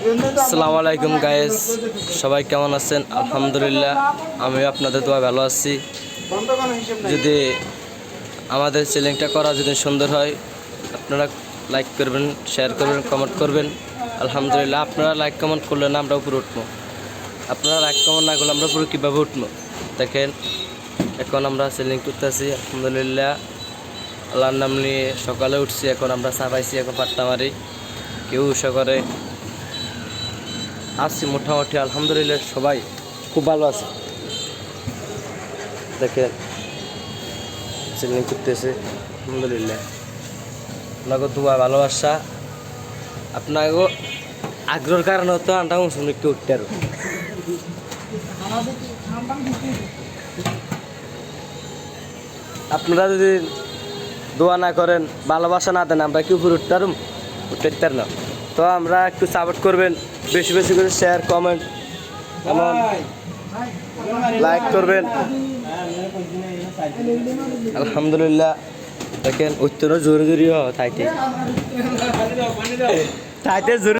আসসালামু আলাইকুম গায়েস সবাই কেমন আছেন? আলহামদুলিল্লাহ আমি আপনাদের দোয়া ভালো আছি। যদি আমাদের চ্যানেলটা করা যদি সুন্দর হয়, আপনারা লাইক করবেন শেয়ার করবেন কমেন্ট করবেন। আলহামদুলিল্লাহ, আপনারা লাইক কমেন্ট করলে না আমরা উপরে উঠবো। আপনারা লাইক কমেন্ট না করলে আমরা উপরে কীভাবে উঠবো? দেখেন, এখন আমরা সেলিং করতেছি, আলহামদুলিল্লাহ। আল্লাহর নাম নিয়ে সকালে উঠছি, এখন আমরা চা পাইছি এখন পাট্টা মারি। কেউ উষা করে। আসছি মোটামুটি, আলহামদুলিল্লাহ সবাই খুব ভালো আছে। দেখেন সেলিং করতেছে, আলহামদুলিল্লাহ। আপনাকে দোয়া, ভালোবাসা। আপনাকে আগ্রহের কারণে তো আনটা শুনে একটু উঠতে আর আপনারা যদি দোয়া না করেন, ভালোবাসা না দেন, আমরা কি উপরে উঠতে পারুম উঠতে না। তো আমরা একটু সাপোর্ট করবেন বেশি বেশি করে শেয়ার কমেন্ট এমন লাইক করবেন। আলহামদুলিল্লাহ দেখেন অত্যন্ত জোরে হয় তাইতে। তাইতে জোরে